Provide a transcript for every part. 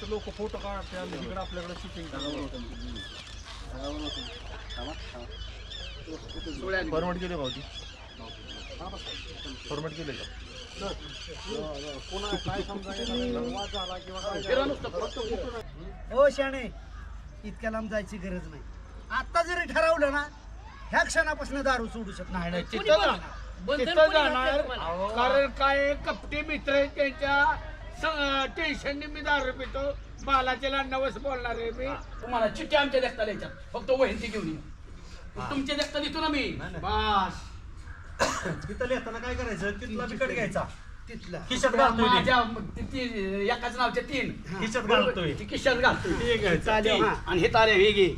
तिथं लोक फोटो काढते आणि इकडे आपल्याकडे शूटिंग फॉर्मॅट केले भाऊजी फॉर्मॅट केले का. हो शाणे इतक्या लांब जायची गरज नाही. आता जरी ठरवलं ना ह्या क्षणापासून दारू सोडू शकत नाही. नाही नाही तिथं जाणार तिथं जाणार. कारण काय कपटे मित्र आहेत त्यांच्या. टेन्शनने मी दारू पितो. बालाच्या लांडावस बोलणार आहे मी. तुम्हाला चिठ्ठी आमच्या देखता द्यायच्या फक्त वहिंती घेऊन ये. तुमच्या देखता देतो ना मी. बस. तिथं लिहिताना काय करायचं? तिथला बिकट घ्यायचा. तिथला. खिशात घालतोय. माझ्या एकाच नावचे तीन. खिशात घालतोय. खिशात. आणि हे तारे हे घे.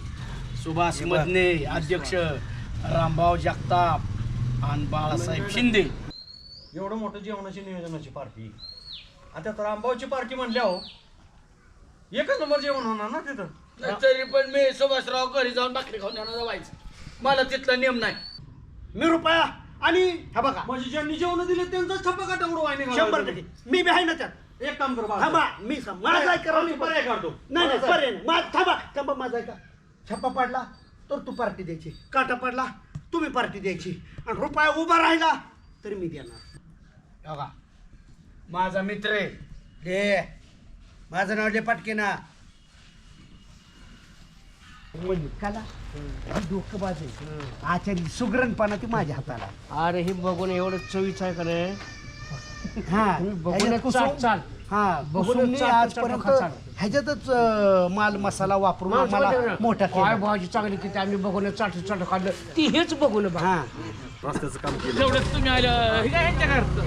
सुभाष मदने अध्यक्ष रामभाऊ जगताप आणि बाळासाहेब शिंदे. एवढं मोठं जेवणाची नियोजनाची पार्टी. आणि त्यात रामभाऊची पार्टी म्हणल्या हो एकच नंबर जेवण होणार ना तिथं? तरी पण मी सुभाषराव घरी जाऊन भाकरी खाऊन येणार व्हायचं मला तिथला नियम नाही. मी रुपया आणि हा बघा. म्हणजे ज्यांनी जेवण दिले त्यांचा छप्पा काटा उडवायने शंभर टक्के. मी बी आहे ना त्यात. एक काम कर बाळा. थांबा मी माझा करा मी पर्याय काढतो. नाही नाही पर्याय नाही. माझ थांबा थांबा माझा आहे का छप्पा पडला तर तू पार्टी द्यायची. काटा पडला तुम्ही पार्टी द्यायची. आणि रुपया उभा राहिला तरी मी देणार. बघा. माझा मित्र आहे. ले माझं नाव ले पाटके ना काला. डोकं बाज आचारी सुग्रणपणा ती माझ्या हाताला. अरे हे बघून एवढं चवीच आहे का नाही? हा. कुसुम- चाल- चाल. हा चाल- आजपर्यंत. ह्याच्यातच माल मसाला वापरून आम्हाला मोठा काय भाजी चांगली किती आम्ही बघून चाट चाट काढलं ती हेच बघून बघा. हा. रस्त्याचं काम केलं तेवढंच तुम्ही आलं हे काय ह्यांच्या घरचं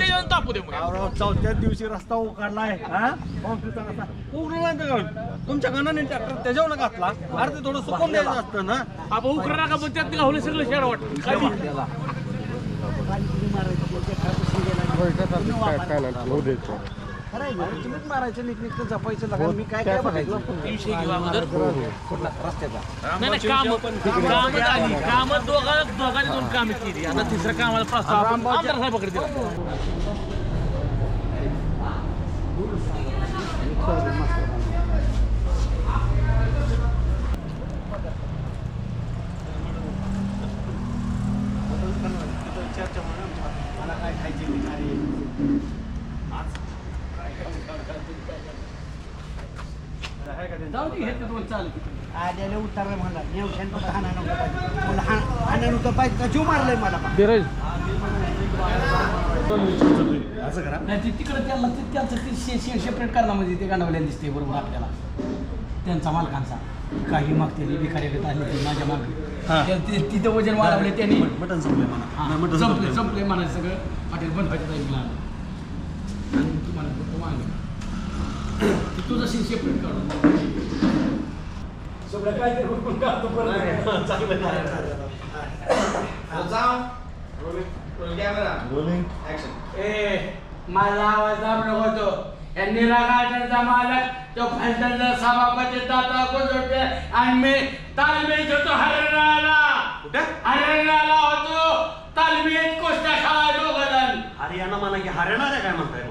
ते येऊन तापू दे मग राव, चौथ्याच दिवशी रस्ता उघडलाय हा कॉम्प्युटर रस्ता उघडला नाही का? तुमच्या गणाने ट्रॅक्टर त्याच्यावर घातला अरे ते थोडं सुकून द्यायचं असतं ना आपण उकरा नका पण त्यात गावलं सगळं शेड वाटत काय बी. तुम्हीच मारायचं नीटनीटकं जपायचं लागा. मी काय काय बघायचं विषय घेऊ अगोदर. नाही नाही काम कामच आली कामं दोघा दोघांनी दोन कामं केली. आता तिसरं कामाला प्रस्ताव आपण आमदार साहेबाकडे दिला. मला काय खायचे मी खाणे. जाऊ दे हे ते दोन चालू आल्याला उतारलं म्हणला नेवशान पण हाणा नव्हतं पाहिजे. मला हाणा नव्हतं पाहिजे का? जीव मारलंय मला बा. नाही ते तिकडे त्यांना ते त्यांचं ते शे शे सेपरेट करण्यामध्ये ते गांडवल्या दिसते बरोबर आपल्याला. त्यांचा मालकांचा. काही मागते भिकारी घेत आले ते माझ्या मागे. ते- तिथं वजन वाढवले त्यांनी. मटन संपलंय हा, म्हणा संपले संपले म्हणायचं सगळं. हॉटेल बंद व्हायचं आणि तुम्हाला फक्त मागे. ते तुझं सेपरेट काढून सगळं काय ते रोखून काढतो परत ए माझा आवाज दाबला होतो यांनी रागाचा मालक तो फलटणचा सभापती दाता कोजोटे. आणि मी तालमीत होतो हरियाणाला हरियाणाला होतो. तालमीत कोष्टा खावा दोघ हरियाणा म्हणा की हरियाणा आहे काय म्हणताय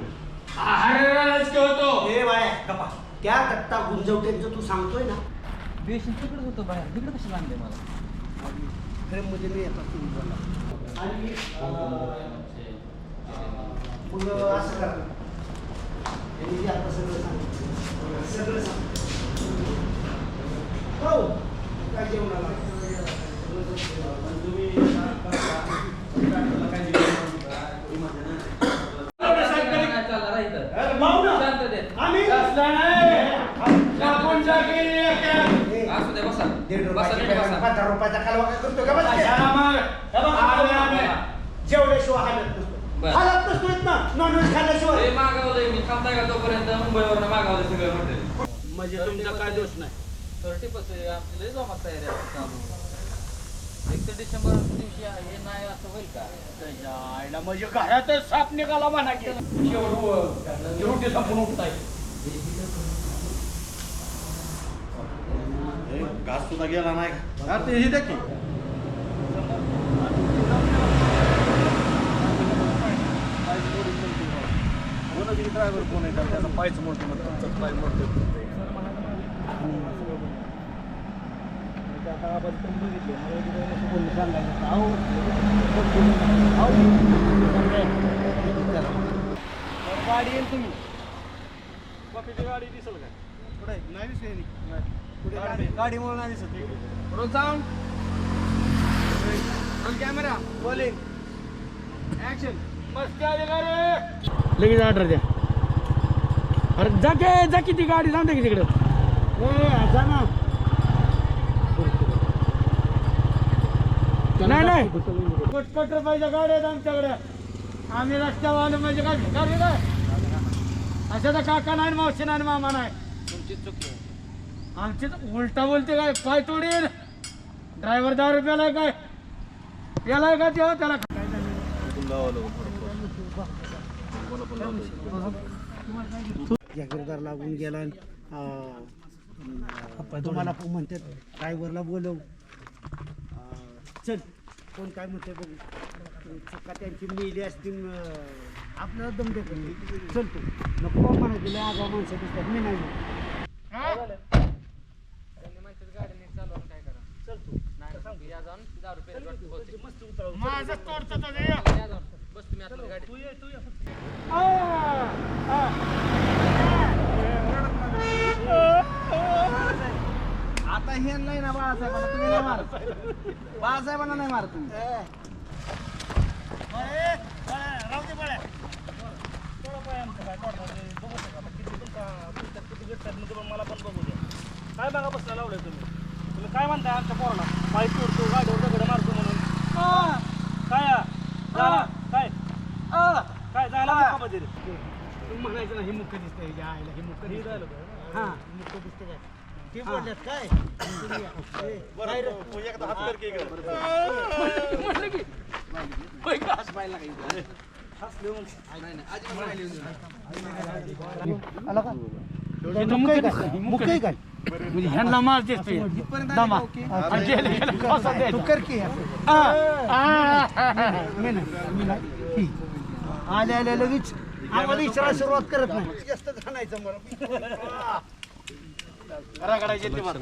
की होतो. ए बाय गप्पा. त्या दत्ता गुंजवट्यांचं तू सांगतोय ना तिकडे होतो बाहेर. तिकडे कशाला आणले मला? फ्रेममध्ये मी येतात तुम्ही बोला. आणि मग असं करा यांनी जे आता सगळं सांगितलं. सगळं सांग हो काय जेवणाला? दीड रुपयाचा पंधरा रुपयाचा कालवा काय करतो का बस जेवल्याशिवाय हालत नसतो हालत नसतो ना नॉनव्हेज खाल्ल्याशिवाय मागवलंय मी थांबताय का तोपर्यंत मुंबईवरून मागवलं सगळं म्हणजे तुमचा काय दोष नाही थर्टी पर्सेंट आपल्याला जमा तयारी आहे चालू एक डिसेंबर दिवशी हे नाही असं होईल का त्याच्या आईला म्हणजे घरातच साप निघाला म्हणा की शेवट रोटी संपून उठताय घास सुद्धा गेला नाही. का? अरे ते हे की ड्रायव्हर कोण आहे का त्याचा पायच मोडतो मग तुमचाच पाय मोडतो गाडी येईल तुम्ही. गाडी दिसेल काय? कुठे नाही दिसेल कुठे गाडी गाडी म्हणून नाही दिसत. रोज जाऊन. कॅमेरा बोलिंग ऍक्शन मस्ती आली का रे. लगेच ऑर्डर द्या. अरे जा के जा किती गाडी सांगते की तिकडे. जा ना. नाही नाही. कटर पाहिजे गाड्या आहेत आमच्याकडे. आम्ही रस्त्यावर आलो म्हणजे काय भिकारी काय अशा तर काका नाही मावशी नाही मामा नाही. तुमची चुकी आमची तर उलटा बोलते काय? पाय तोडीन. ड्रायव्हर दारू प्यालाय काय? प्यालाय का तेव्हा त्याला जागीरदार लागून गेला तुम्हाला पण म्हणतात ड्रायव्हरला बोलव. चल कोण काय म्हणते बघू. चुका त्यांची मेली असतील आपल्याला दम देत. चल तू. नको म्हणायचं आगाऊ माणसं दिसतात. मी नाही म्हणत. त्यांनी म्हणतात गाडी नीट चालवून काय करा चल तू नाही या जाऊन दहा रुपये मस्त उतराव. माझं तोडतं दे. बस तुम्ही आता गाडी तू ये तू ये आ, आ. आता हे नाही ना बाळासाहेबांना तुम्ही नाही मारत बाळासाहेबांना नाही मारत तुम्ही मला पण बघू द्या काय बघा बसला लावलंय तुम्ही तुम्ही काय म्हणताय आमच्या पोराला पाय तोडतो गाडीवर काय? झाला? काय? काय झाला का मध्ये रे? तू म्हणायचं ना हे मुख्य दिसतंय या आईला हे मुख्य हे. झालं? हा मुख्य दिसतंय काय? ते बोलल्यात काय? बरं, एकदा हात कर की. म्हटलं की हसले मग. आला का? मुख्य काय? म्हणजे ह्यांना मारतेस तू दमा. आणि गेले गेले कोसा तू द्यायचा. कर की असं. आ, आ. मी नाही मी नाही. ही. आले आले लगेच. आम्हाला विचारायला सुरुवात करत नाही. रगडायचे ते मार.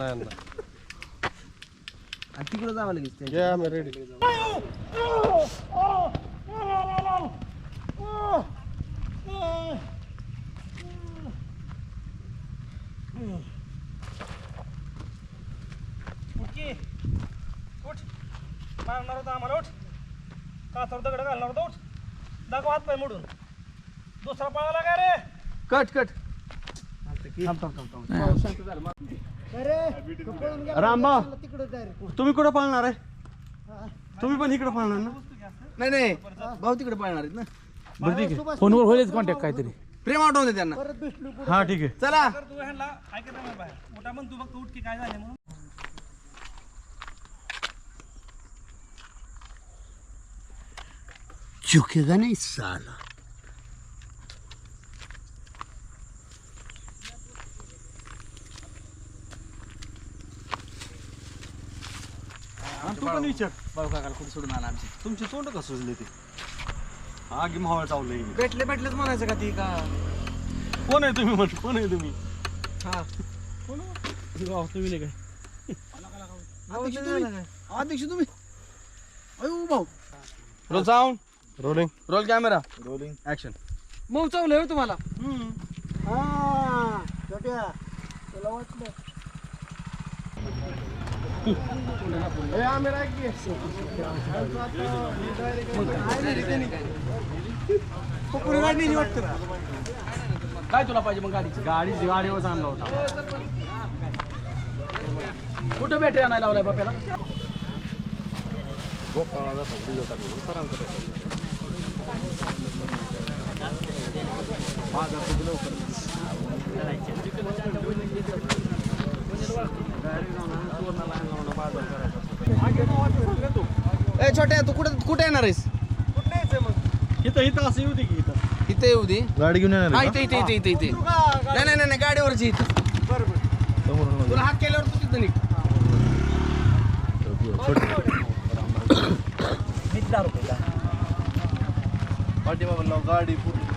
तिकडे जावं उठ की. उठ. मारणार होता आम्हाला उठ. काचावर दगड घालणार होता उठ. दाखव हात पाय मोडून. दुसरा पळाला काय रे? Cut cut. जाय तुम्ही कुठं पाळणार आहे? तुम्ही पण इकडे पाळणार ना? नाही नाही. भाऊ तिकडे पाळणार आहेत ना. बरं ठीक आहे. फोनवर होईलच कॉन्टॅक्ट काहीतरी. प्रेम आठवून दे त्यांना. हा ठीक आहे. चला. तू ह्यांना ऐकत नाही बाहेर उठा मग तू फक्त उठ की काय झाले म्हणून. झुकेगा नहीं साला तू पण विचार. भाऊ काकाला कुठे सोडून आला आमची? तुमची तोंड का सुजले ते? आगी मावळ चावलंय. भेटले भेटलेच म्हणायचं का ती का? कोण आहे तुम्ही म्हण कोण आहे तुम्ही? हा. तुम्ही नाही काय? अध्यक्ष तुम्ही? अयो भाऊ. Sound rolling roll camera rolling action मग चावलंय हो तुम्हाला. हा छोट्या तुला वाटलं. काय तुला पाहिजे मग गाडीची? गाडीची गाडीवर आणला होता. कुठं भेटे आणायला लावलाय बाप्याला? ए छोट्या तू कुठे कुठे येणार आहेस? इथं इथं असं येऊ दे की इथं. इथे येऊ दे. गाडी घेऊन येणार हा इथे इथे इथे इथे इथे. नाही नाही नाही नाही, गाडीवरची इथं. तुला हात केल्यावर तू तिथं निघ. पाठीमागून गाडी पूर्ण